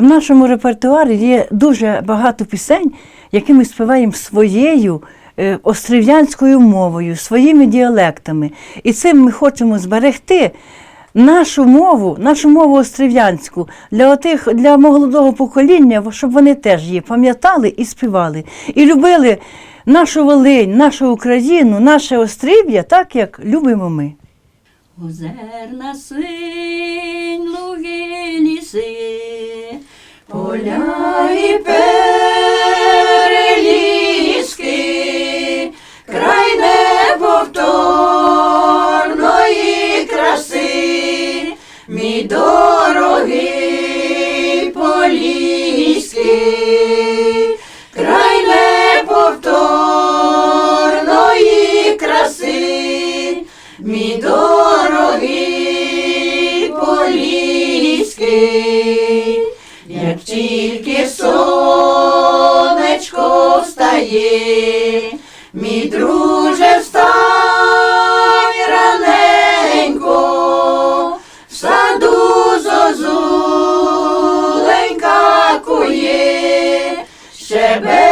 в нашому репертуарі є дуже багато пісень, які ми співаємо своєю е, острів'янською мовою, своїми діалектами. І цим ми хочемо зберегти нашу мову, нашу мову острів'янську для, отих, для молодого покоління, щоб вони теж її пам'ятали і співали. І любили нашу Волинь, нашу Україну, наше острів'я, так як любимо ми. Озерна синь, луги, ліси, поля і переліски, край неповторної краси, мій дорогий поліський, край неповторної краси, мій дорогий поліський, тільки сонечко встає, мій друже встань раненько, в саду зозуленька кує, щебе.